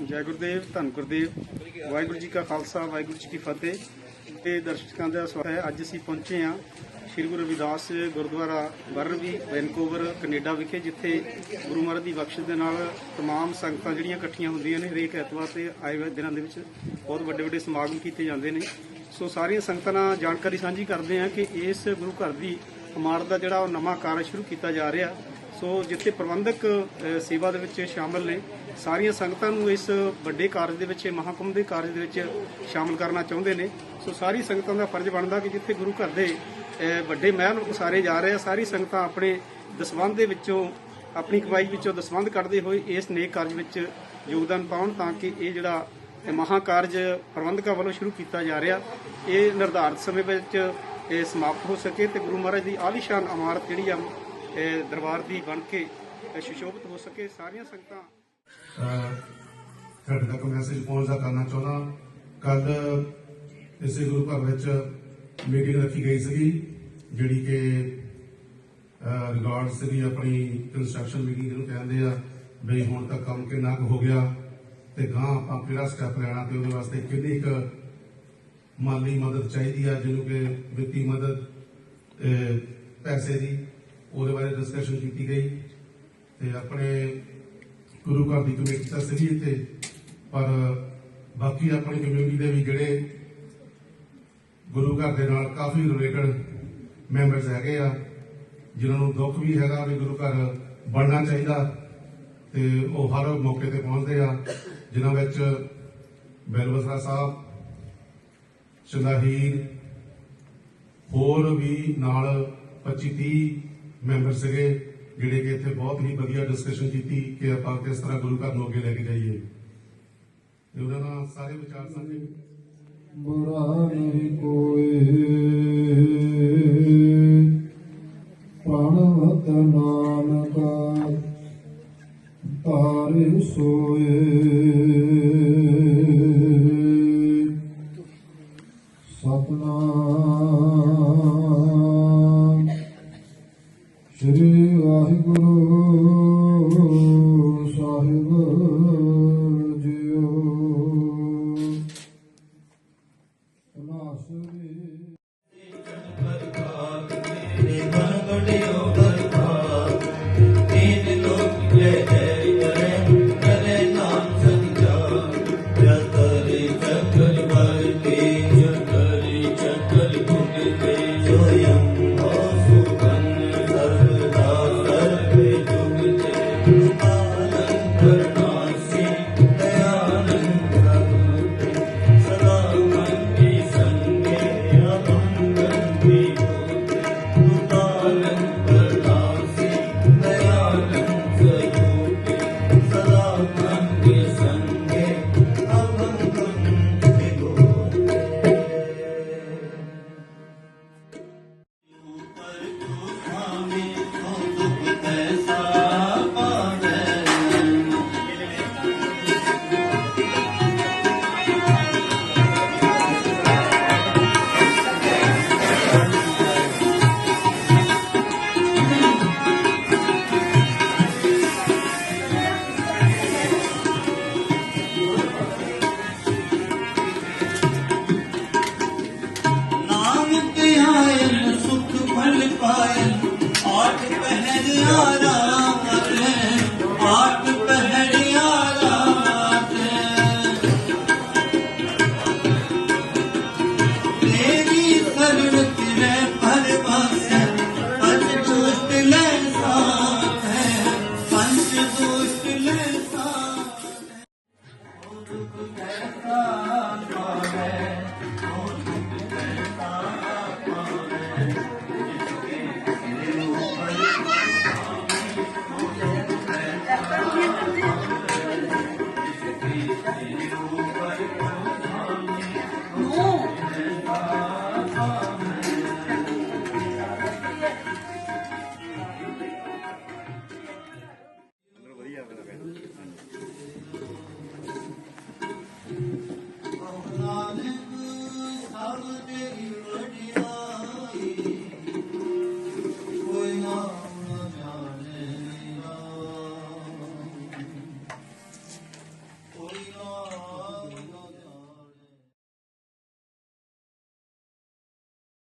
ਜੈ ਗੁਰਦੇਵ ਧੰਨ ਗੁਰਦੇਵ ਵਾਹਿਗੁਰੂ ਜੀ ਕਾ ਖਾਲਸਾ ਵਾਹਿਗੁਰੂ ਜੀ ਕੀ ਫਤਿਹ ਇਹ ਦਰਸ਼ਕਾਂ ਦਾ ਸਵਾਗਤ ਹੈ ਅੱਜ ਅਸੀਂ ਪਹੁੰਚੇ ਹਾਂ Sri Guru Ravidas gurdwara Burnaby Vancouver Canada ਵਿਖੇ ਜਿੱਥੇ ਗੁਰੂ ਮਹਾਰਾਜ ਦੀ ਬਖਸ਼ਿਸ਼ ਦੇ ਨਾਲ तमाम ਸੰਗਤਾਂ ਜਿਹੜੀਆਂ ਇਕੱਠੀਆਂ ਹੁੰਦੀਆਂ ਨੇ ਹਰੇਕ ਐਤਵਾਰ ਤੇ ਆਏ ਹੋਏ ਦਿਨਾਂ ਦੇ ਵਿੱਚ ਬਹੁਤ ਵੱਡੇ ਵੱਡੇ ਸਮਾਗਮ ਕੀਤੇ ਜਾਂਦੇ ਨੇ ਸੋ ਸਾਰੀਆਂ ਸੰਗਤਾਂ ਨਾਲ ਜਾਣਕਾਰੀ ਸਾਂਝੀ ਕਰਦੇ ਹਾਂ ਕਿ ਇਸ ਗੁਰੂ ਘਰ ਦੀ ਇਮਾਰਤ ਦਾ ਜਿਹੜਾ ਉਹ ਨਵਾਂ ਕਾਰਜ ਸ਼ੁਰੂ ਕੀਤਾ ਜਾ ਰਿਹਾ ਸੋ ਜਿੱਥੇ ਪ੍ਰਬੰਧਕ ਸੇਵਾ ਦੇ ਵਿੱਚ ਸ਼ਾਮਲ ਨੇ, ਸਾਰੀਆਂ ਸੰਗਤਾਂ ਨੂੰ ਇਸ ਵੱਡੇ ਕਾਰਜ ਦੇ ਵਿੱਚ ਇਹ ਮਹਾਕੁੰਭ ਦੇ ਕਾਰਜ ਦੇ ਵਿੱਚ ਸ਼ਾਮਲ ਕਰਨਾ ਚਾਹੁੰਦੇ ਨੇ। ਸੋ ਸਾਰੀ ਸੰਗਤਾਂ ਦਾ ਫਰਜ਼ ਬਣਦਾ ਕਿ ਜਿੱਥੇ ਗੁਰੂ ਘਰ ਦੇ ਵੱਡੇ ਮਹਿਲ ਉਸਾਰੇ ਜਾ ਰਹੇ ਆ, ਸਾਰੀ ਸੰਗਤਾਂ ਆਪਣੇ ਦਸਵੰਧ ਦੇ ਵਿੱਚੋਂ, ਆਪਣੀ ਕਮਾਈ ਵਿੱਚੋਂ ਦਸਵੰਧ ਕੱਢਦੇ ਹੋਏ ਇਸ ਨੇਕ ਕਾਰਜ ਵਿੱਚ ਯੋਗਦਾਨ ਪਾਉਣ ਤਾਂ ਕਿ ਇਹ ਜਿਹੜਾ ਇਹ ਮਹਾਂ ਕਾਰਜ ਪ੍ਰਬੰਧਕਾਂ ਵੱਲੋਂ ਸ਼ੁਰੂ ਕੀਤਾ ਜਾ ਰਿਹਾ, ਇਹ ਨਿਰਧਾਰਤ ਸਮੇਂ ਵਿੱਚ, ਇਹ ਸਮਾਪਤ ਹੋ ਸਕੇ ਤੇ ਗੁਰੂ ਮਹਾਰਾਜ ਦੀ ਆਲੀਸ਼ਾਨ ਇਮਾਰਤ ਜਿਹੜੀ ਆ ਦਰਬਾਰ ਦੀ ਬਣ ਕੇ ਇਹ ਹੋ ਸਕੇ ਸਾਰੀਆਂ ਸੰਗਤਾਂ। ਅਹ ਤੁਹਾਡੇ ਤੱਕ ਮੈਸੇਜ ਪਹੁੰਚਦਾ ਕਰਨਾ ਚਾਹੁੰਦਾ। ਕੱਲ ਇਸੇ ਗੁਰੂ ਘਰ ਵਿੱਚ ਮੀਟਿੰਗ ਰੱਖੀ ਗਈ ਸੀਗੀ, ਜਿਹੜੀ ਕਿ ਰਿਗਾਰਡ ਸੀਗੀ ਆਪਣੀ ਕੰਸਟਰਕਸ਼ਨ ਮੀਟਿੰਗ ਜਿਹਨੂੰ ਕਹਿੰਦੇ ਆ ਬਈ ਹੁਣ ਤੱਕ ਕੰਮ ਕਿੰਨਾ ਕੁ ਹੋ ਗਿਆ ਤੇ ਗਾਂ ਆਪਾਂ ਕਿਹੜਾ ਸਟੈਪ ਲੈਣਾ ਤੇ ਉਹਦੇ ਵਾਸਤੇ ਕਿੰਨੀ ਕੁ ਮਾਲੀ ਮਦਦ ਚਾਹੀਦੀ ਆ, ਜਿਹਨੂੰ ਕਿ ਵਿੱਤੀ ਮਦਦ ਅਹ ਪੈਸੇ ਦੀ। ਉਹਦੇ ਬਾਰੇ ਡਿਸਕਸ਼ਨ ਕੀਤੀ ਗਈ ਤੇ ਆਪਣੇ ਗੁਰੂ ਘਰ ਦੀ ਕਮੇਟੀ ਤਾਂ ਸਹੀ ਇੱਥੇ, ਪਰ ਬਾਕੀ ਆਪਣੀ ਕਮਿਊਨਿਟੀ ਦੇ ਵੀ ਜਿਹੜੇ ਗੁਰੂ ਘਰ ਦੇ ਨਾਲ ਕਾਫੀ ਰਿਲੇਟਡ ਮੈਂਬਰਸ ਹੈਗੇ ਆ, ਜਿਨ੍ਹਾਂ ਨੂੰ ਦੁੱਖ ਵੀ ਹੈਗਾ ਵੀ ਗੁਰੂ ਘਰ ਬਣਨਾ ਚਾਹੀਦਾ ਤੇ ਉਹ ਹਰ ਮੌਕੇ ਤੇ ਪਹੁੰਚਦੇ ਆ, ਜਿਨ੍ਹਾਂ ਵਿੱਚ ਬੈਲਵਸਰਾ ਸਾਹਿਬ ਚੰਦਾਹੀਰ ਹੋਰ ਵੀ ਨਾਲ 25 30 ਮੈਂਬਰ ਸੀਗੇ, ਜਿਹੜੇ ਕਿ ਇੱਥੇ ਬਹੁਤ ਹੀ ਵਧੀਆ ਡਿਸਕਸ਼ਨ ਕੀਤੀ ਕਿ ਆਪਾਂ ਕਿਸ ਤਰ੍ਹਾਂ ਗੁਰੂ ਘਰ ਨੂੰ ਅੱਗੇ ਲੈ ਕੇ ਜਾਈਏ। ਤੇ ਨਾਲ ਸਾਰੇ ਵਿਚਾਰ ਸਾਂਝੇ ਬੁਰਾ ਨਹੀਂ ਕੋਏ ਪ੍ਰਾਣਵਤ ਨਾਨਕਾ ਤਾਰੇ ਸੋਏ। Şeri ahi gurur sahibi diyor. Nasıl